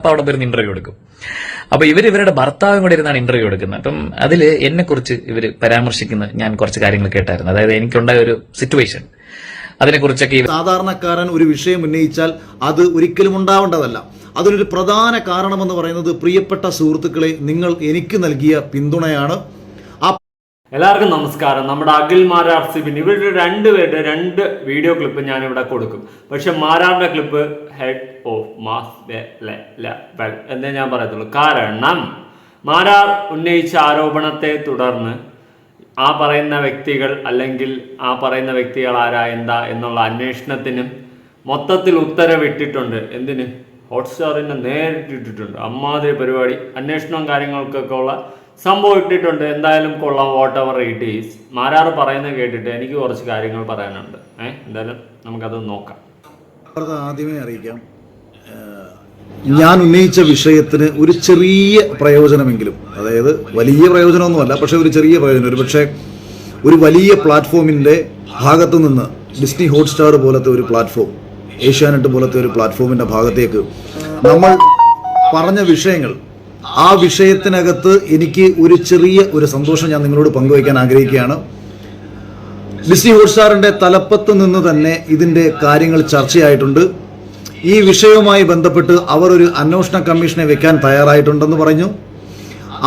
അപ്പൊ അവിടെ വരുന്ന ഇന്റർവ്യൂ എടുക്കും. അപ്പൊ ഇവർ ഇവരുടെ ഭർത്താവും കൂടെ ഇരുന്നാണ് ഇന്റർവ്യൂ എടുക്കുന്നത്. അപ്പം അതിൽ എന്നെ കുറിച്ച് ഇവർ പരാമർശിക്കുന്ന ഞാൻ കുറച്ച് കാര്യങ്ങൾ കേട്ടായിരുന്നു. അതായത് എനിക്കുണ്ടായ ഒരു സിറ്റുവേഷൻ അതിനെക്കുറിച്ചൊക്കെ സാധാരണക്കാരൻ ഒരു വിഷയം ഉന്നയിച്ചാൽ അത് ഒരിക്കലും ഉണ്ടാവേണ്ടതല്ല. അതിനൊരു പ്രധാന കാരണമെന്ന് പറയുന്നത് പ്രിയപ്പെട്ട സുഹൃത്തുക്കളെ നിങ്ങൾ എനിക്ക് നൽകിയ പിന്തുണയാണ്. എല്ലാവർക്കും നമസ്കാരം. നമ്മുടെ അഖിൽ മാരാർ സിബിൻ ഇവരുടെ രണ്ടുപേരുടെ രണ്ട് വീഡിയോ ക്ലിപ്പ് ഞാൻ ഇവിടെ കൊടുക്കും. പക്ഷെ മാരാറിന്റെ ക്ലിപ്പ് ഹെഡ് ഓഫ് മാസ് എന്നേ ഞാൻ പറയത്തുള്ളൂ. കാരണം മാരാർ ഉന്നയിച്ച ആരോപണത്തെ തുടർന്ന് ആ പറയുന്ന വ്യക്തികൾ അല്ലെങ്കിൽ ആ പറയുന്ന വ്യക്തികൾ ആരാ എന്താ എന്നുള്ള അന്വേഷണത്തിനും മൊത്തത്തിൽ ഉത്തരവിട്ടിട്ടുണ്ട്. എന്തിന്? ഹോട്ട്സ്റ്റാറിനെ നേരിട്ടിട്ടുണ്ട് അമ്മാതിരി പരിപാടി. അന്വേഷണവും കാര്യങ്ങൾക്കൊക്കെ ഉള്ള സംഭവം ഇട്ടിട്ടുണ്ട്. എന്തായാലും കൊള്ളാം whatever it is Marar പറയുന്നത് കേട്ടിട്ട് എനിക്ക് കുറച്ച് കാര്യങ്ങൾ പറയാനുണ്ട്. ഏഹ് എന്തായാലും നമുക്കത് നോക്കാം. ആദ്യമേ അറിയിക്കാം. ഞാൻ ഉന്നയിച്ച വിഷയത്തിന് ഒരു ചെറിയ പ്രയോജനമെങ്കിലും അതായത് വലിയ പ്രയോജനമൊന്നുമല്ല പക്ഷെ ഒരു ചെറിയ പ്രയോജനം. ഒരു പക്ഷേ ഒരു വലിയ പ്ലാറ്റ്ഫോമിന്റെ ഭാഗത്തു നിന്ന് ഡിസ്നി ഹോട്ട്സ്റ്റാർ പോലത്തെ ഒരു പ്ലാറ്റ്ഫോം ഏഷ്യാനെറ്റ് പോലത്തെ ഒരു പ്ലാറ്റ്ഫോമിന്റെ ഭാഗത്തേക്ക് നമ്മൾ പറഞ്ഞ വിഷയങ്ങൾ ആ വിഷയത്തിനകത്ത് എനിക്ക് ഒരു ചെറിയ ഒരു സന്തോഷം ഞാൻ നിങ്ങളോട് പങ്കുവയ്ക്കാൻ ആഗ്രഹിക്കുകയാണ്. ഡിസ്നി ഹോഷാറിന്റെ തലപ്പത്ത് നിന്ന് തന്നെ ഇതിന്റെ കാര്യങ്ങൾ ചർച്ചയായിട്ടുണ്ട്. ഈ വിഷയവുമായി ബന്ധപ്പെട്ട് അവർ ഒരു അന്വേഷണ കമ്മീഷനെ വെക്കാൻ തയ്യാറായിട്ടുണ്ടെന്ന് പറഞ്ഞു.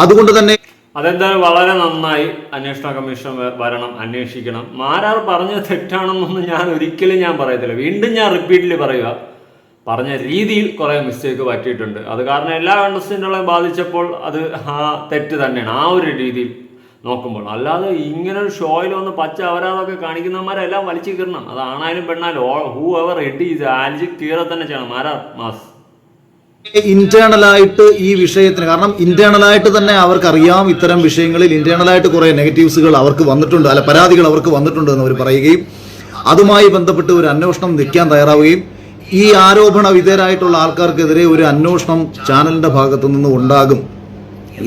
അതുകൊണ്ട് തന്നെ അതെന്തായാലും വളരെ നന്നായി അന്വേഷണ കമ്മീഷൻ വരണം അന്വേഷിക്കണം. മാരാർ പറഞ്ഞത് തെറ്റാണെന്നൊന്നും ഞാൻ ഒരിക്കലും ഞാൻ പറയത്തില്ല. വീണ്ടും ഞാൻ റിപ്പീറ്റിൽ പറയുക പറഞ്ഞ രീതിയിൽ കുറേ മിസ്റ്റേക്ക് പറ്റിയിട്ടുണ്ട്. അത് കാരണം എല്ലാ കണ്ടസ്റ്റന്റുകളെയും ബാധിച്ചപ്പോൾ അത് ആ തെറ്റ് തന്നെയാണ്. ആ ഒരു രീതിയിൽ നോക്കുമ്പോൾ. അല്ലാതെ ഇങ്ങനെ ഒരു ഷോയിൽ വന്ന് പച്ച അവരാതൊക്കെ കാണിക്കുന്നവന്മാരെല്ലാം വലിച്ചു കീറണം. അത് ആണായാലും പെണ്ണായാലും ഹൂ എവർ റെഡി ആലിച്ച് കീറെ തന്നെ ചെയ്യണം. ആരാ മാസ്? ഇന്റേണലായിട്ട് ഈ വിഷയത്തിന് കാരണം ഇന്റേണലായിട്ട് തന്നെ അവർക്കറിയാം ഇത്തരം വിഷയങ്ങളിൽ. ഇന്റേണലായിട്ട് കുറെ നെഗറ്റീവ്സുകൾ അവർക്ക് വന്നിട്ടുണ്ട്. അല്ല പരാതികൾ അവർക്ക് വന്നിട്ടുണ്ട് എന്ന് അവർ പറയുകയും അതുമായി ബന്ധപ്പെട്ട് ഒരു അന്വേഷണം നിൽക്കാൻ തയ്യാറാവുകയും ഈ ആരോപണ വിധേയരായിട്ടുള്ള ആൾക്കാർക്കെതിരെ ഒരു അന്വേഷണം ചാനലിന്റെ ഭാഗത്തു നിന്ന് ഉണ്ടാകും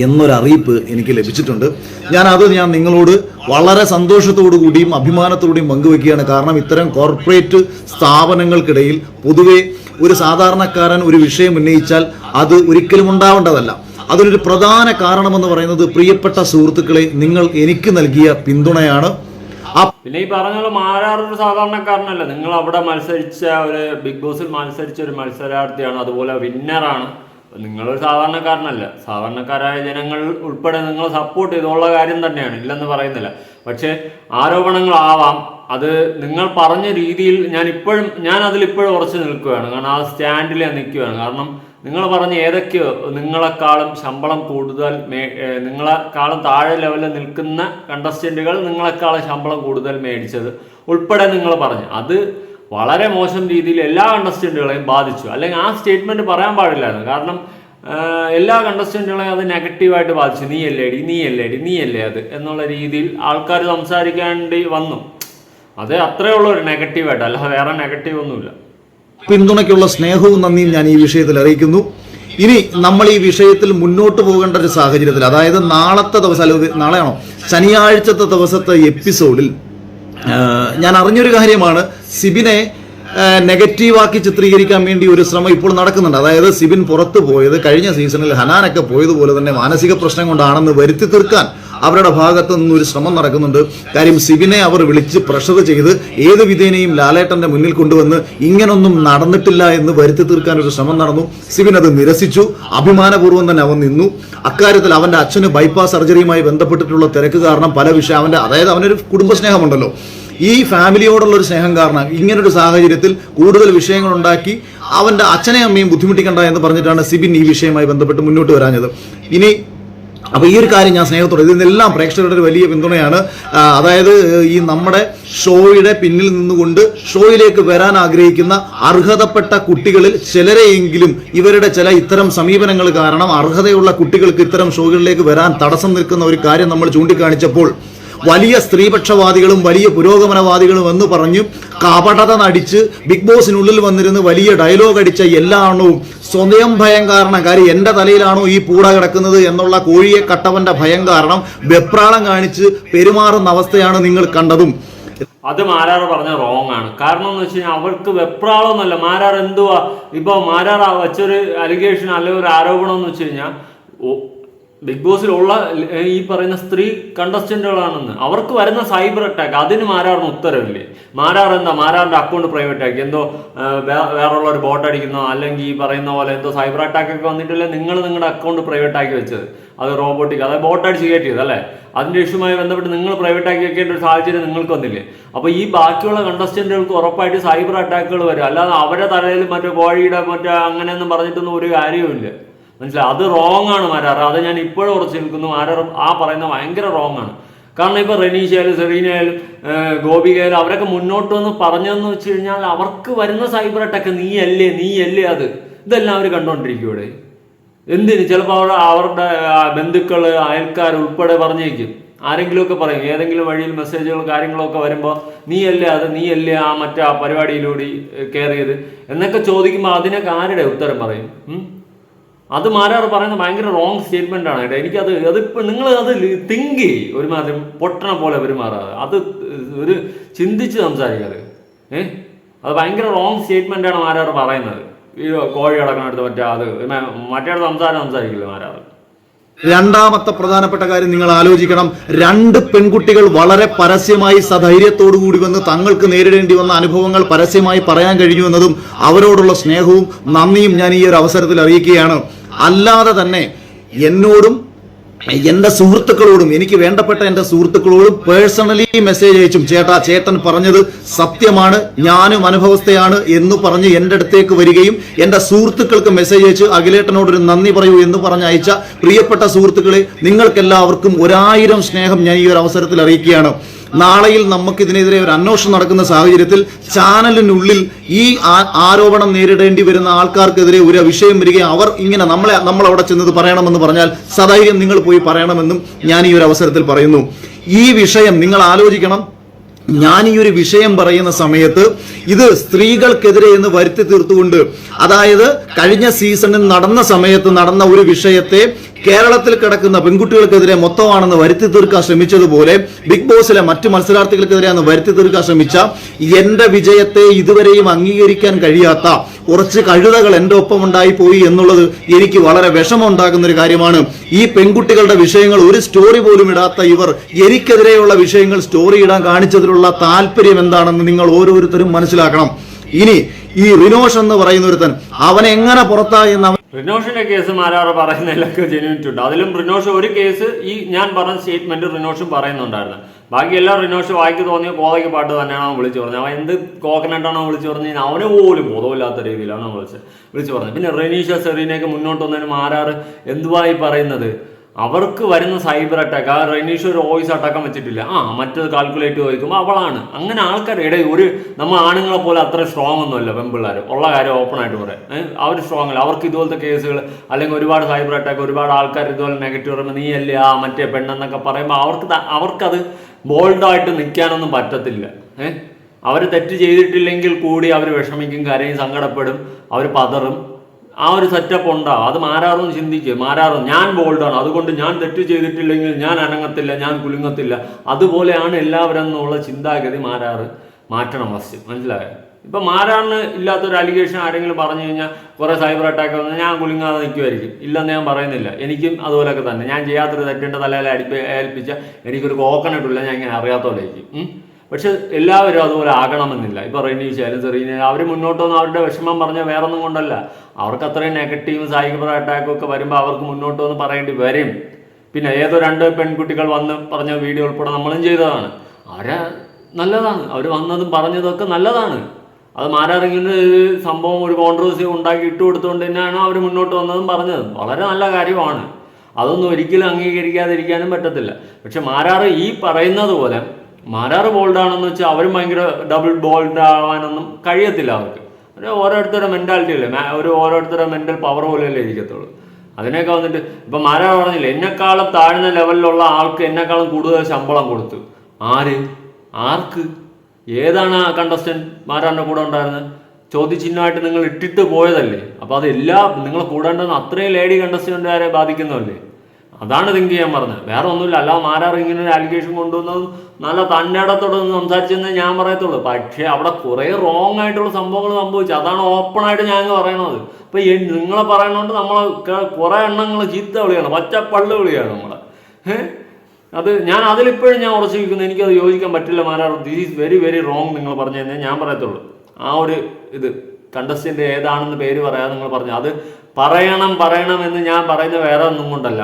എന്നൊരറിയിപ്പ് എനിക്ക് ലഭിച്ചിട്ടുണ്ട്. ഞാൻ അത് ഞാൻ നിങ്ങളോട് വളരെ സന്തോഷത്തോടു കൂടിയും അഭിമാനത്തോടെയും പങ്കുവെക്കുകയാണ് കാരണം ഇത്തരം കോർപ്പറേറ്റ് സ്ഥാപനങ്ങൾക്കിടയിൽ പൊതുവെ ഒരു സാധാരണക്കാരൻ ഒരു വിഷയം ഉന്നയിച്ചാൽ അത് ഒരിക്കലും ഉണ്ടാവേണ്ടതല്ല. അതിനൊരു പ്രധാന കാരണമെന്ന് പറയുന്നത് പ്രിയപ്പെട്ട സുഹൃത്തുക്കളെ നിങ്ങൾ എനിക്ക് നൽകിയ പിന്തുണയാണ്. പിന്നെ ഈ പറഞ്ഞ പോലെ മാരാർ ഒരു സാധാരണക്കാരനല്ല. നിങ്ങൾ അവിടെ മത്സരിച്ച ഒരു ബിഗ് ബോസിൽ മത്സരിച്ച ഒരു മത്സരാർത്ഥിയാണ് അതുപോലെ വിന്നറാണ്. നിങ്ങളൊരു സാധാരണക്കാരനല്ല. സാധാരണക്കാരായ ജനങ്ങൾ ഉൾപ്പെടെ നിങ്ങൾ സപ്പോർട്ട് ചെയ്തുള്ള കാര്യം തന്നെയാണ്. ഇല്ലെന്ന് പറയുന്നില്ല. പക്ഷേ ആരോപണങ്ങളാവാം. അത് നിങ്ങൾ പറഞ്ഞ രീതിയിൽ ഞാൻ ഇപ്പോഴും ഞാൻ അതിൽ ഇപ്പോഴും ഉറച്ചു നിൽക്കുകയാണ്. കാരണം ആ സ്റ്റാൻഡിൽ ഞാൻ നിൽക്കുകയാണ്. കാരണം നിങ്ങൾ പറഞ്ഞ ഏതൊക്കെയോ നിങ്ങളെക്കാളും ശമ്പളം കൂടുതൽ മേ നിങ്ങളെക്കാളും താഴെ ലെവലിൽ നിൽക്കുന്ന കണ്ടസ്റ്റന്റുകൾ നിങ്ങളെക്കാളും ശമ്പളം കൂടുതൽ മേടിച്ചത് ഉൾപ്പെടെ നിങ്ങൾ പറഞ്ഞു. അത് വളരെ മോശം രീതിയിൽ എല്ലാ കണ്ടസ്റ്റന്റുകളെയും ബാധിച്ചു. അല്ലെങ്കിൽ ആ സ്റ്റേറ്റ്മെന്റ് പറയാൻ പാടില്ലായിരുന്നു. കാരണം എല്ലാ കണ്ടസ്റ്റന്റുകളെയും അത് നെഗറ്റീവായിട്ട് ബാധിച്ചു. നീ അല്ലേടി നീ അല്ലേടി നീ അല്ലേ അത്? എന്നുള്ള രീതിയിൽ ആൾക്കാർ സംസാരിക്കേണ്ടി വന്നു. അത് അത്രേ ഉള്ള ഒരു നെഗറ്റീവായിട്ട് അല്ലാതെ വേറെ നെഗറ്റീവ് ഒന്നുമില്ല. പിന്തുണയ്ക്കുള്ള സ്നേഹവും നന്ദിയും ഞാൻ ഈ വിഷയത്തിൽ അറിയിക്കുന്നു. ഇനി നമ്മൾ ഈ വിഷയത്തിൽ മുന്നോട്ട് പോകേണ്ട ഒരു സാഹചര്യത്തിൽ അതായത് നാളത്തെ ദിവസം അല്ലെങ്കിൽ നാളെയാണോ? ശനിയാഴ്ചത്തെ ദിവസത്തെ എപ്പിസോഡിൽ ഞാൻ അറിഞ്ഞൊരു കാര്യമാണ്. സിബിനെ നെഗറ്റീവാക്കി ചിത്രീകരിക്കാൻ വേണ്ടി ഒരു ശ്രമം ഇപ്പോൾ നടക്കുന്നുണ്ട്. അതായത് സിബിൻ പുറത്തു പോയത് കഴിഞ്ഞ സീസണിൽ ഹനാനൊക്കെ പോയതുപോലെ തന്നെ മാനസിക പ്രശ്നം കൊണ്ടാണെന്ന് വരുത്തി തീർക്കാൻ അവരുടെ ഭാഗത്തു നിന്നൊരു ശ്രമം നടക്കുന്നുണ്ട്. കാര്യം സിബിനെ അവർ വിളിച്ച് പ്രഷർ ചെയ്ത് ഏത് വിധേനയും ലാലേട്ടന്റെ മുന്നിൽ കൊണ്ടുവന്ന് ഇങ്ങനൊന്നും നടന്നിട്ടില്ല എന്ന് വരുത്തി തീർക്കാൻ ഒരു ശ്രമം നടന്നു. സിബിൻ അത് നിരസിച്ചു. അഭിമാനപൂർവം തന്നെ അവൻ നിന്നു. അക്കാര്യത്തിൽ അവന്റെ അച്ഛന് ബൈപ്പാസ് സർജറിയുമായി ബന്ധപ്പെട്ടിട്ടുള്ള തിരക്ക് കാരണം പല വിഷയം അവന്റെ അതായത് അവനൊരു കുടുംബസ്നേഹമുണ്ടല്ലോ. ഈ ഫാമിലിയോടുള്ള ഒരു സ്നേഹം കാരണം ഇങ്ങനൊരു സാഹചര്യത്തിൽ കൂടുതൽ വിഷയങ്ങൾ ഉണ്ടാക്കി അവന്റെ അച്ഛനെയും അമ്മയും ബുദ്ധിമുട്ടിക്കണ്ട എന്ന് പറഞ്ഞിട്ടാണ് സിബിൻ ഈ വിഷയവുമായി ബന്ധപ്പെട്ട് മുന്നോട്ട് വരാഞ്ഞത്. ഇനി അപ്പൊ ഈ ഒരു കാര്യം ഞാൻ സ്നേഹത്തോടെ ഇതിനെല്ലാം പ്രേക്ഷകരുടെ ഒരു വലിയ പിന്തുണയാണ്. അതായത് ഈ നമ്മുടെ ഷോയുടെ പിന്നിൽ നിന്നുകൊണ്ട് ഷോയിലേക്ക് വരാൻ ആഗ്രഹിക്കുന്ന അർഹതപ്പെട്ട കുട്ടികളിൽ ചിലരെയെങ്കിലും ഇവരുടെ ചില ഇത്തരം സമീപനങ്ങൾ കാരണം അർഹതയുള്ള കുട്ടികൾക്ക് ഇത്തരം ഷോകളിലേക്ക് വരാൻ തടസ്സം നിൽക്കുന്ന ഒരു കാര്യം നമ്മൾ ചൂണ്ടിക്കാണിച്ചപ്പോൾ വലിയ സ്ത്രീപക്ഷവാദികളും വലിയ പുരോഗമനവാദികളും എന്ന് പറഞ്ഞു കപടത നടിച്ച് ബിഗ് ബോസിനുള്ളിൽ വന്നിരുന്ന് വലിയ ഡയലോഗ് അടിച്ച എല്ലാ എണ്ണവും സ്വയം ഭയം കാരണം കാര്യം എന്റെ തലയിലാണോ ഈ പൂട കിടക്കുന്നത് എന്നുള്ള കോഴിയെ കട്ടവന്റെ ഭയം കാരണം വെപ്രാളം കാണിച്ച് പെരുമാറുന്ന അവസ്ഥയാണ് നിങ്ങൾ കണ്ടതും. അത് മാരാർ പറഞ്ഞ റോങ് ആണ്. കാരണം എന്ന് വെച്ച് കഴിഞ്ഞാൽ അവർക്ക് വെപ്രാളമൊന്നുമല്ല. മാരാർ എന്തുവാ? ഇപ്പൊ മാരാർ വെച്ചൊരു അലിഗേഷൻ അല്ലെങ്കിൽ ഒരു ആരോപണം എന്ന് വെച്ച് കഴിഞ്ഞാൽ ബിഗ് ബോസിലുള്ള ഈ പറയുന്ന സ്ത്രീ കണ്ടസ്റ്റന്റുകളാണെന്ന് അവർക്ക് വരുന്ന സൈബർ അറ്റാക്ക് അതിന് മാരാറിന് ഉത്തരവില്ലേ? മാരാർ എന്താ? മാരാറിന്റെ അക്കൗണ്ട് പ്രൈവറ്റ് ആക്കി. എന്തോ വേറെയുള്ള ഒരു ബോട്ട് അടിക്കുന്നോ അല്ലെങ്കിൽ ഈ പറയുന്ന പോലെ എന്തോ സൈബർ അറ്റാക്ക് ഒക്കെ വന്നിട്ടില്ലേ നിങ്ങൾ നിങ്ങളുടെ അക്കൗണ്ട് പ്രൈവറ്റ് ആക്കി വെച്ചത്. അത് റോബോട്ടിക് അതായത് ബോട്ട് അടിച്ച് കയറ്റിയത് അല്ലേ? അതിന്റെ ഇഷ്യൂമായി ബന്ധപ്പെട്ട് നിങ്ങൾ പ്രൈവറ്റ് ആക്കി വെക്കേണ്ട ഒരു സാഹചര്യം നിങ്ങൾക്ക് വന്നില്ലേ? അപ്പൊ ഈ ബാക്കിയുള്ള കണ്ടസ്റ്റന്റുകൾക്ക് ഉറപ്പായിട്ട് സൈബർ അറ്റാക്കുകൾ വരും. അല്ലാതെ അവരുടെ തലയിൽ മറ്റേ കോഴിയുടെ മറ്റേ അങ്ങനെയൊന്നും പറഞ്ഞിട്ടൊന്നും ഒരു കാര്യവുമില്ല. മനസ്സിലായി? അത് റോങ് ആണ് മാരാറ്. അത് ഞാൻ ഇപ്പോഴും ഉറച്ചു നിൽക്കുന്നു. മാരാർ ആ പറയുന്ന ഭയങ്കര റോങ് ആണ്. കാരണം ഇപ്പൊ റെനീഷ ആയാലും സെറീന ആയാലും ഗോപിക ആയാലും അവരൊക്കെ മുന്നോട്ട് വന്ന് പറഞ്ഞതെന്ന് വെച്ച് കഴിഞ്ഞാൽ അവർക്ക് വരുന്ന സൈബർ അറ്റാക്ക് നീ അല്ലേ നീ അല്ലേ അത്? ഇതെല്ലാം അവർ കണ്ടുകൊണ്ടിരിക്കും ഇവിടെ. എന്തിന്? ചിലപ്പോൾ അവർ അവരുടെ ബന്ധുക്കൾ അയൽക്കാർ ഉൾപ്പെടെ പറഞ്ഞേക്കും. ആരെങ്കിലുമൊക്കെ പറയും. ഏതെങ്കിലും വഴിയിൽ മെസ്സേജുകൾ കാര്യങ്ങളൊക്കെ വരുമ്പോൾ നീ അല്ലേ അത്? നീ അല്ലേ ആ മറ്റേ ആ പരിപാടിയിലൂടെ കയറിയത് എന്നൊക്കെ ചോദിക്കുമ്പോൾ അതിനൊക്കെ ആരുടെ ഉത്തരം പറയും? അത് മാരാറ് പറയുന്ന ഭയങ്കര റോങ് സ്റ്റേറ്റ്മെന്റ് ആണ് കേട്ടോ. എനിക്കത് അതിപ്പോ നിങ്ങൾ അത് തിങ്ക് ഒരു ഒരുമാതിരി പൊട്ടണ പോലെ പെരുമാറാതെ. അത് ഒരു ചിന്തിച്ച് സംസാരിക്കാതെ. ഏഹ് അത് ഭയങ്കര റോങ് സ്റ്റേറ്റ്മെന്റ് ആണ് മാരാറ് പറയുന്നത്. ഈ കോഴി അടക്കണടുത്ത് മറ്റേ അത് മറ്റേ സംസാരം സംസാരിക്കില്ല മാരാറ് രണ്ടാമത്തെ പ്രധാനപ്പെട്ട കാര്യം നിങ്ങൾ ആലോചിക്കണം. രണ്ട് പെൺകുട്ടികൾ വളരെ പരസ്യമായി സധൈര്യത്തോടു കൂടി വന്ന് തങ്ങൾക്ക് നേരിടേണ്ടി വന്ന അനുഭവങ്ങൾ പരസ്യമായി പറയാൻ കഴിഞ്ഞു എന്നതും അവരോടുള്ള സ്നേഹവും നന്ദിയും ഞാൻ ഈ ഒരു അവസരത്തിൽ അറിയിക്കുകയാണ്. അല്ലാതെ തന്നെ എന്നോടും എന്റെ സുഹൃത്തുക്കളോടും എനിക്ക് വേണ്ടപ്പെട്ട എന്റെ സുഹൃത്തുക്കളോടും പേഴ്സണലി മെസ്സേജ് അയച്ചും. ചേട്ടാ ചേട്ടൻ പറഞ്ഞത് സത്യമാണ് ഞാനും അനുഭവസ്ഥയാണ് എന്ന് പറഞ്ഞ് എന്റെ അടുത്തേക്ക് വരികയും എന്റെ സുഹൃത്തുക്കൾക്ക് മെസ്സേജ് അയച്ച് അഖിലേട്ടനോടൊരു നന്ദി പറയൂ എന്ന് പറഞ്ഞ് അയച്ച പ്രിയപ്പെട്ട സുഹൃത്തുക്കളെ നിങ്ങൾക്കെല്ലാവർക്കും ഒരായിരം സ്നേഹം ഞാൻ ഈ ഒരു അവസരത്തിൽ അറിയിക്കുകയാണ്. നാളെയിൽ നമുക്കിതിനെതിരെ ഒരു അന്വേഷണം നടക്കുന്ന സാഹചര്യത്തിൽ ചാനലിനുള്ളിൽ ഈ ആരോപണം നേരിടേണ്ടി വരുന്ന ആൾക്കാർക്കെതിരെ ഒരു വിഷയം വരികയും അവർ ഇങ്ങനെ നമ്മളെ നമ്മൾ അവിടെ ചെന്നത് പറയണമെന്ന് പറഞ്ഞാൽ സധൈര്യം നിങ്ങൾ പോയി പറയണമെന്നും ഞാൻ ഈ ഒരു അവസരത്തിൽ പറയുന്നു. ഈ വിഷയം നിങ്ങൾ ആലോചിക്കണം. ഞാൻ ഈ ഒരു വിഷയം പറയുന്ന സമയത്ത് ഇത് സ്ത്രീകൾക്കെതിരെ എന്ന് വരുത്തി തീർത്തുകൊണ്ട് അതായത് കഴിഞ്ഞ സീസണിൽ നടന്ന സമയത്ത് നടന്ന ഒരു വിഷയത്തെ കേരളത്തിൽ കിടക്കുന്ന പെൺകുട്ടികൾക്കെതിരെ മൊത്തമാണെന്ന് വരുത്തി തീർക്കാൻ ശ്രമിച്ചതുപോലെ ബിഗ് ബോസിലെ മറ്റു മത്സരാർത്ഥികൾക്കെതിരെ അന്ന് വരുത്തി തീർക്കാൻ ശ്രമിച്ച എന്റെ വിജയത്തെ ഇതുവരെയും അംഗീകരിക്കാൻ കഴിയാത്ത കുറച്ച് കഴുതകൾ എന്റെ ഒപ്പം ഉണ്ടായി പോയി എന്നുള്ളത് എനിക്ക് വളരെ വിഷമമുണ്ടാകുന്ന ഒരു കാര്യമാണ്. ഈ പെൺകുട്ടികളുടെ വിഷയങ്ങൾ ഒരു സ്റ്റോറി പോലും ഇടാത്ത ഇവർ എനിക്കെതിരെയുള്ള വിഷയങ്ങൾ സ്റ്റോറി ഇടാൻ കാണിച്ചതിലുള്ള താല്പര്യം എന്താണെന്ന് നിങ്ങൾ ഓരോരുത്തരും മനസ്സിലാക്കണം. ഇനി ഈ റിനോഷ് എന്ന് പറയുന്ന ഒരുത്തൻ അവൻ എങ്ങനെ പുറത്തായി എന്ന് അവൻ റിനോഷിന്റെ കേസ് മാരാറ് പറയുന്നതിലൊക്കെ ജെനുവിനിറ്റി ഉണ്ട് അതിലും റിനോഷ് ഒരു കേസ് ഈ ഞാൻ പറഞ്ഞ സ്റ്റേറ്റ്മെന്റ് റിനോഷും പറയുന്നുണ്ടായിരുന്നു. ബാക്കി എല്ലാം റിനോഷ് വായിക്ക് തോന്നിയ കോതയ്ക്ക് പാട്ട് തന്നെയാണ് അവൻ വിളിച്ചു പറഞ്ഞത്. അവൻ എന്ത് കോക്കനട്ടാണോ വിളിച്ചു പറഞ്ഞത് അവന് പോലും ബോധമില്ലാത്ത രീതിയിലാണ് വിളിച്ചത് വിളിച്ചു പറഞ്ഞത്. പിന്നെ റെനീഷ സെറീനയൊക്കെ മുന്നോട്ട് വന്നതിന് മാരാറ് എന്തുവായി പറയുന്നത്? അവർക്ക് വരുന്ന സൈബർ അറ്റാക്ക് ആ റെനീഷ് ഒരു വോയിസ് അറ്റാക്കാൻ വെച്ചിട്ടില്ല. ആ മറ്റത് കാൽക്കുലേറ്റ് ചോദിക്കുമ്പോൾ അവളാണ്. അങ്ങനെ ആൾക്കാർ ഇട ഒരു നമ്മൾ ആണുങ്ങളെ പോലെ അത്ര സ്ട്രോങ് ഒന്നുമല്ല പെൺപിള്ളേർ ഉള്ള കാര്യം ഓപ്പൺ ആയിട്ട് പറയാം. അവർ സ്ട്രോങ് അല്ല. അവർക്ക് ഇതുപോലത്തെ കേസുകൾ അല്ലെങ്കിൽ ഒരുപാട് സൈബർ അറ്റാക്ക് ഒരുപാട് ആൾക്കാർ ഇതുപോലെ നെഗറ്റീവ് പറയുമ്പോൾ നീ അല്ലേ ആ മറ്റേ പെണ്ണെന്നൊക്കെ പറയുമ്പോൾ അവർക്ക് അവർക്കത് ബോൾഡായിട്ട് നിൽക്കാനൊന്നും പറ്റത്തില്ല. ഏഹ് അവർ തെറ്റ് ചെയ്തിട്ടില്ലെങ്കിൽ കൂടി അവർ വിഷമിക്കും കരയും സങ്കടപ്പെടും അവർ പതറും. ആ ഒരു സെറ്റപ്പ് ഉണ്ടാവും അത് മാരാറും ചിന്തിക്കുക മാരാറും. ഞാൻ ബോൾഡാണ് അതുകൊണ്ട് ഞാൻ തെറ്റ് ചെയ്തിട്ടില്ലെങ്കിൽ ഞാൻ അനങ്ങത്തില്ല ഞാൻ കുലുങ്ങത്തില്ല. അതുപോലെയാണ് എല്ലാവരും എന്നുള്ള ചിന്താഗതി മാരാറ് മാറ്റണം ഫസ്റ്റ് മനസ്സിലായോ? ഇപ്പം മാരാറിന് ഇല്ലാത്തൊരു അലിഗേഷൻ ആരെങ്കിലും പറഞ്ഞു കഴിഞ്ഞാൽ കുറേ സൈബർ അറ്റാക്ക് വന്നാൽ ഞാൻ കുലുങ്ങാതെ നിൽക്കുമായിരിക്കും ഇല്ലെന്ന് ഞാൻ പറയുന്നില്ല. എനിക്കും അതുപോലെയൊക്കെ തന്നെ. ഞാൻ ചെയ്യാത്തൊരു തെറ്റേണ്ട തലയിൽ അടിപ്പ് ഏൽപ്പിച്ച എനിക്കൊരു കോക്കനട്ടില്ല ഞാൻ ഇങ്ങനെ അറിയാത്ത പോലെ ആയിരിക്കും ഉം. പക്ഷെ എല്ലാവരും അതുപോലെ ആകണമെന്നില്ല. ഇപ്പൊ റെയിനി ആയാലും സെറീന അവർ മുന്നോട്ട് വന്ന് അവരുടെ വിഷമം പറഞ്ഞ വേറൊന്നും കൊണ്ടല്ല. അവർക്ക് അത്രയും നെഗറ്റീവ് സൈബർ അറ്റാക്കും ഒക്കെ വരുമ്പോൾ അവർക്ക് മുന്നോട്ട് വന്ന് പറയേണ്ടി വരും. പിന്നെ ഏതോ രണ്ട് പെൺകുട്ടികൾ വന്ന് പറഞ്ഞ വീഡിയോ ഉൾപ്പെടെ നമ്മളും ചെയ്തതാണ്. അവരെ നല്ലതാണ്. അവർ വന്നതും പറഞ്ഞതൊക്കെ നല്ലതാണ്. അത് മാരാറിങ്ങിന് സംഭവം ഒരു കോൺട്രവേഴ്സി ഉണ്ടാക്കി ഇട്ട് കൊടുത്തുകൊണ്ട് തന്നെയാണ് അവർ മുന്നോട്ട് വന്നതും പറഞ്ഞത്. വളരെ നല്ല കാര്യമാണ്. അതൊന്നും ഒരിക്കലും അംഗീകരിക്കാതിരിക്കാനും പറ്റത്തില്ല. പക്ഷെ മാരാറ് ഈ പറയുന്നത് പോലെ മാരാറ് ബോൾഡാണെന്ന് വെച്ചാൽ അവരും ഭയങ്കര ഡബിൾ ബോൾഡ് ആവാനൊന്നും കഴിയത്തില്ല അവർക്ക്. ഒരു ഓരോരുത്തരുടെ മെന്റാലിറ്റി അല്ലേ? ഒരു ഓരോരുത്തരുടെ മെന്റൽ പവർ പോലെയല്ലേ ഇരിക്കത്തുള്ളൂ. അതിനൊക്കെ വന്നിട്ട് ഇപ്പൊ മാരാറ് പറഞ്ഞില്ലേ എന്നെക്കാളും താഴ്ന്ന ലെവലിലുള്ള ആൾക്ക് എന്നെക്കാളും കൂടുതൽ ശമ്പളം കൊടുത്തു. ആര്? ആർക്ക്? ഏതാണ് ആ കണ്ടസ്റ്റന്റ് മാരാറിന്റെ കൂടെ ഉണ്ടായിരുന്നത് ചോദ്യചിഹ്നമായിട്ട് നിങ്ങൾ ഇട്ടിട്ട് പോയതല്ലേ? അപ്പോൾ അത് എല്ലാ നിങ്ങൾ കൂടേണ്ടെന്ന് അത്രയും ലേഡി കണ്ടസ്റ്റന്റുകാരെ ബാധിക്കുന്നതല്ലേ? അതാണ് തിങ്ക് ചെയ്യാൻ പറഞ്ഞത്. വേറെ ഒന്നുമില്ല. അല്ലാതെ മാരാർ ഇങ്ങനെ ഒരു ആലിഗേഷൻ കൊണ്ടുവന്നത് നല്ല തന്നിടത്തോടെ ഒന്ന് സംസാരിച്ചെന്ന് ഞാൻ പറയത്തുള്ളൂ. പക്ഷേ അവിടെ കുറേ റോങ് ആയിട്ടുള്ള സംഭവങ്ങൾ സംഭവിച്ചു. അതാണ് ഓപ്പൺ ആയിട്ട് ഞാൻ പറയണത്. അപ്പൊ ഈ നിങ്ങളെ പറയണോണ്ട് നമ്മൾ കുറേ എണ്ണങ്ങൾ ചീത്ത വിളിയാണ്. പച്ചപ്പള്ളു വിളിയാണ് നമ്മളെ. അത് ഞാൻ അതിലിപ്പോഴും ഞാൻ ഉറച്ചു വയ്ക്കുന്നു എനിക്കത് യോജിക്കാൻ പറ്റില്ല Marar this is very very wrong നിങ്ങൾ പറഞ്ഞു തന്നെ ഞാൻ പറയത്തുള്ളൂ. ആ ഒരു ഇത് കണ്ടസ്റ്റന്റ് ഏതാണെന്ന് പേര് പറയാതെ നിങ്ങൾ പറഞ്ഞു അത് പറയണം പറയണം എന്ന് ഞാൻ പറയുന്ന വേറെ ഒന്നും കൊണ്ടല്ല.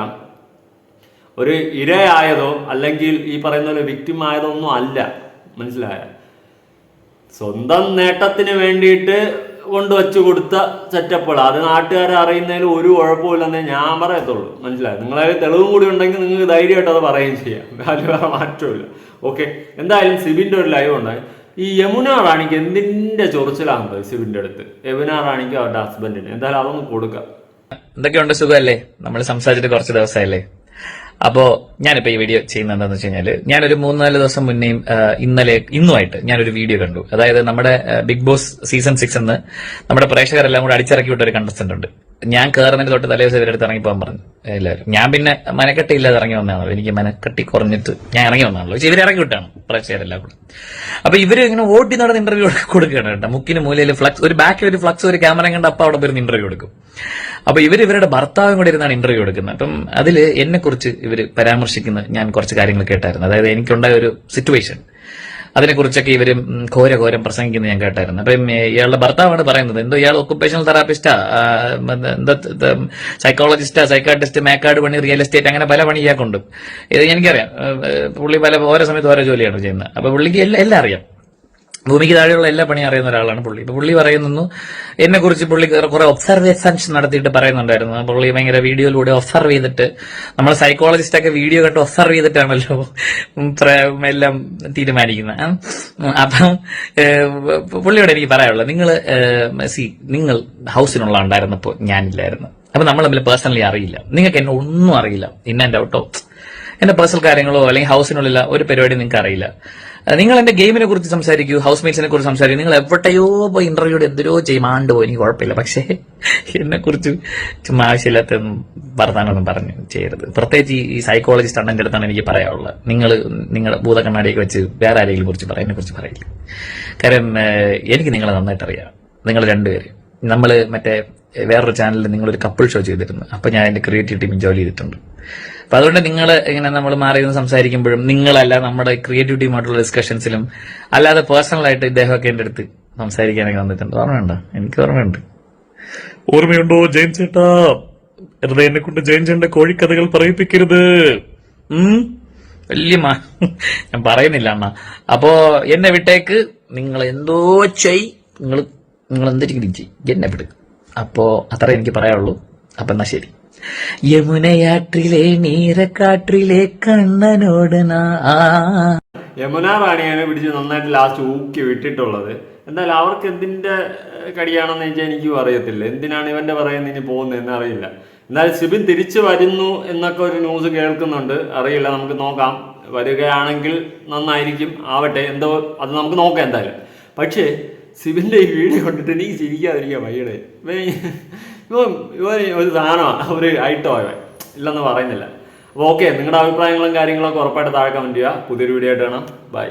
ഒരു ഇരയായതോ അല്ലെങ്കിൽ ഈ പറയുന്ന പോലെ വിക്ടിം ആയതോ ഒന്നും അല്ല. മനസ്സിലായ? സ്വന്തം നേട്ടത്തിന് വേണ്ടിയിട്ട് കൊണ്ടുവച്ചു കൊടുത്ത സെറ്റപ്പുകൾ അത് നാട്ടുകാരെ അറിയുന്നതിൽ ഒരു കുഴപ്പമില്ലെന്നേ ഞാൻ പറയത്തുള്ളൂ. മനസ്സിലായോ? നിങ്ങളെ തെളിവും കൂടി ഉണ്ടെങ്കിൽ നിങ്ങൾക്ക് ധൈര്യമായിട്ട് അത് പറയുകയും ചെയ്യാം. അതിൽ വേറെ മാറ്റമില്ല ഓക്കെ എന്തായാലും സിബിന്റെ ഒരു ലൈവ് ഉണ്ടായി. ഈ യമുന റാണിക്ക് എന്തിന്റെ ചൊറിച്ചിലാണ് സിബിന്റെ അടുത്ത്? യമുന റാണിക്ക് അവരുടെ ഹസ്ബൻഡിന് എന്തായാലും അതൊന്ന് കൊടുക്കാം. എന്തൊക്കെയുണ്ട്? സുഖമല്ലേ? നമ്മൾ സംസാരിച്ചിട്ട് കുറച്ച് ദിവസമായില്ലേ? അപ്പോ ഞാനിപ്പോ ഈ വീഡിയോ ചെയ്യുന്നത് എന്താണെന്ന് വെച്ച് കഴിഞ്ഞാൽ ഞാനൊരു മൂന്നാൽ ദിവസം മുന്നേയും ഇന്നലെ ഇന്നുമായിട്ട് ഞാനൊരു വീഡിയോ കണ്ടു. അതായത് നമ്മുടെ ബിഗ് ബോസ് സീസൺ സിക്സ് എന്ന് നമ്മുടെ പ്രേക്ഷകരെല്ലാം കൂടെ അടിച്ചിറക്കി വിട്ട ഒരു കണ്ടസ്റ്റന്റ് ഉണ്ട്. ഞാൻ കയറുന്നതിന് തൊട്ട് തലേ ദിവസം ഇവരുടെ അടുത്ത് ഇറങ്ങി പോകാൻ പറഞ്ഞു. എല്ലാവരും. ഞാൻ പിന്നെ മനക്കെട്ടി ഇല്ലാതെ ഇറങ്ങി വന്നതാണല്ലോ. എനിക്ക് മനക്കെട്ടി കുറഞ്ഞിട്ട് ഞാൻ ഇറങ്ങി വന്നാണല്ലോ ഇവരെ ഇറങ്ങി വിട്ടാണ്. പ്രേക്ഷകരെല്ലാം കൂടെ അപ്പൊ ഇവർ ഇങ്ങനെ ഓടി നടന്ന് ഇന്റർവ്യൂ കൊടുക്കുകയാണ് കേട്ടോ. മുക്കിന് മൂലയിൽ ഫ്ലക്സ് ഒരു ബാക്കിൽ ഒരു ഫ്ലക്സ് ഒരു ക്യാമറ കണ്ട് അപ്പ അവിടെ വരുന്ന ഇന്റർവ്യൂ എടുക്കും. അപ്പൊ ഇവർ ഇവരുടെ ഭർത്താവും കൂടെ ഇരുന്നാണ് ഇന്റർവ്യൂ എടുക്കുന്നത്. അപ്പം അതിൽ എന്നെ കുറിച്ച് ഇവർ പരാമർശിക്കുന്ന ഞാൻ കുറച്ച് കാര്യങ്ങൾ കേട്ടായിരുന്നു. അതായത് എനിക്കുണ്ടായ ഒരു സിറ്റുവേഷൻ അതിനെക്കുറിച്ചൊക്കെ ഇവരും ഘോര ഘോരം പ്രസംഗിക്കുന്നത് ഞാൻ കേട്ടായിരുന്നു. അപ്പം ഇയാളുടെ ഭർത്താവാണ് പറയുന്നത്. എന്തോ ഇയാൾ ഒക്കുപേഷണൽ തെറാപ്പിസ്റ്റാ എന്താ സൈക്കോളജിസ്റ്റാ സൈക്കാട്രിസ്റ്റ് മേക്കാട് പണി റിയൽ എസ്റ്റേറ്റ് അങ്ങനെ പല പണി ഇയാൾക്കുണ്ട്. ഇത് എനിക്കറിയാം. പുള്ളി പല ഓരോ സമയത്ത് ഓരോ ജോലിയാണ് ചെയ്യുന്നത്. അപ്പൊ പുള്ളിക്ക് എല്ലാം എല്ലാം അറിയാം. ഭൂമിക്ക് താഴെയുള്ള എല്ലാ പണിയും അറിയുന്ന ഒരാളാണ് പുള്ളി. ഇപ്പൊ പുള്ളി പറയുന്നു എന്നെ കുറിച്ച് പുള്ളി കുറെ ഒബ്സർവേഷൻസ് നടത്തിയിട്ട് പറയുന്നുണ്ടായിരുന്നു. പുള്ളി ഭയങ്കര വീഡിയോയിലൂടെ ഒബ്സർവ് ചെയ്തിട്ട് നമ്മൾ സൈക്കോളജിസ്റ്റ് ഒക്കെ വീഡിയോ കണ്ട് ഒബ്സർവ് ചെയ്തിട്ടാണല്ലോ എല്ലാം തീരുമാനിക്കുന്നത്. അപ്പം പുള്ളിയോട് എനിക്ക് പറയാനുള്ളത് നിങ്ങൾ സി നിങ്ങൾ ഹൗസിനുള്ള ഉണ്ടായിരുന്നപ്പോൾ ഞാനില്ലായിരുന്നു. അപ്പൊ നമ്മൾ തമ്മിൽ പേഴ്സണലി അറിയില്ല. നിങ്ങൾക്ക് എന്നെ ഒന്നും അറിയില്ല. ഇൻ ആൻഡ് ഔട്ടോ എന്റെ പേഴ്സണൽ കാര്യങ്ങളോ അല്ലെങ്കിൽ ഹൗസിനുള്ള ഒരു പരിപാടി നിങ്ങൾക്ക് അറിയില്ല. നിങ്ങൾ എന്റെ ഗെയിമിനെ കുറിച്ച് സംസാരിക്കൂ ഹൗസ് മേറ്റ്സിനെ കുറിച്ച് സംസാരിക്കൂ. നിങ്ങൾ എവിടെയോ പോയി ഇന്റർവ്യൂടെ എന്തിനോ ചെയ്യും ആണ്ട് പോയി എനിക്ക് കുഴപ്പമില്ല. പക്ഷേ എന്നെ കുറിച്ച് ചുമ്മാ ആവശ്യമില്ലാത്ത വർത്താനൊന്നും പറഞ്ഞു ചെയ്യരുത്. പ്രത്യേകിച്ച് ഈ സൈക്കോളജിസ്റ്റ് അണ്ണന്റെ അടുത്താണ് എനിക്ക് പറയാനുള്ളത്. നിങ്ങൾ നിങ്ങളുടെ ഭൂതക്കണ്ണാടിയൊക്കെ വെച്ച് വേറെ ആരെങ്കിലും കുറിച്ച് പറയാം എന്നെ കുറിച്ച് പറയില്ല? കാരണം എനിക്ക് നിങ്ങളെ നന്നായിട്ട് അറിയാം നിങ്ങൾ രണ്ടുപേര്. നമ്മൾ മറ്റേ വേറൊരു ചാനലിൽ നിങ്ങളൊരു കപ്പിൾ ഷോ ചെയ്തിരുന്നു. അപ്പം ഞാൻ എന്റെ ക്രിയേറ്റീവ് ടീമിൽ ജോലി ചെയ്തിട്ടുണ്ട്. അപ്പൊ അതുകൊണ്ട് നിങ്ങൾ ഇങ്ങനെ നമ്മൾ മാറി നിന്ന് സംസാരിക്കുമ്പോഴും നിങ്ങളല്ല നമ്മുടെ ക്രിയേറ്റിവിറ്റിയുമായിട്ടുള്ള ഡിസ്കഷൻസിലും അല്ലാതെ പേഴ്സണൽ ആയിട്ട് ഇദ്ദേഹമൊക്കെ എന്റെ അടുത്ത് സംസാരിക്കാനൊക്കെ വന്നിട്ടുണ്ട്. ഓർമ്മയുണ്ടോ? എനിക്ക് ഓർമ്മയുണ്ട്. ഓർമ്മയുണ്ടോ ജയൻ ചേട്ടാ? വെറുതെ എന്നെ കൊണ്ട് ജയൻ ചേട്ടന്റെ കോഴിക്കഥകൾ പറയിപ്പിക്കരുത്. വലിയ മാ ഞാൻ പറയുന്നില്ല അണ്ണ. അപ്പോ എന്നെ വിട്ടേക്ക്. നിങ്ങൾ എന്തോ ചെയ്. നിങ്ങൾ നിങ്ങൾ എന്തെങ്കിലും ചെയ് എന്നെ വിട്. അപ്പോ അത്ര എനിക്ക് പറയാനുള്ളൂ. അപ്പൊ എന്നാ ശരി. യമുനയാற்றிലെ നീരക്കാട്ടിലെ കണ്ണനോട് യമുന റാണിയാണ് പിടിച്ച് നന്നായിട്ട് ലാസ്റ്റ് ഊക്കി വിട്ടിട്ടുള്ളത്. എന്നാൽ അവർക്ക് എന്തിന്റെ കടിയാണെന്ന് വെച്ചാൽ എനിക്കും അറിയത്തില്ല. എന്തിനാണ് ഇവന്റെ പറയുന്നത് ഇനി പോകുന്നതെന്ന് അറിയില്ല. എന്നാൽ സിബിൻ തിരിച്ചു വരുന്നു എന്നൊക്കെ ഒരു ന്യൂസ് കേൾക്കുന്നുണ്ട്. അറിയില്ല നമുക്ക് നോക്കാം. വരികയാണെങ്കിൽ നന്നായിരിക്കും ആവട്ടെ. എന്തോ അത് നമുക്ക് നോക്കാം എന്തായാലും. പക്ഷേ സിബിന്റെ ഈ വീഡിയോ കണ്ടിട്ട് എനിക്ക് ചിരിക്കാതിരിക്കാം വയ്യടെ. ഇവൻ ഇവൻ ഒരു സാധനമാണ് ഒരു ഐറ്റോ ഇവൻ ഇല്ലെന്ന് പറയുന്നില്ല. അപ്പോൾ ഓക്കെ നിങ്ങളുടെ അഭിപ്രായങ്ങളും കാര്യങ്ങളൊക്കെ ഉറപ്പായിട്ട് താഴെ കമന്റ് ചെയ്യുക. പുതിയൊരു വീഡിയോ ആയിട്ട് കാണാം. ബൈ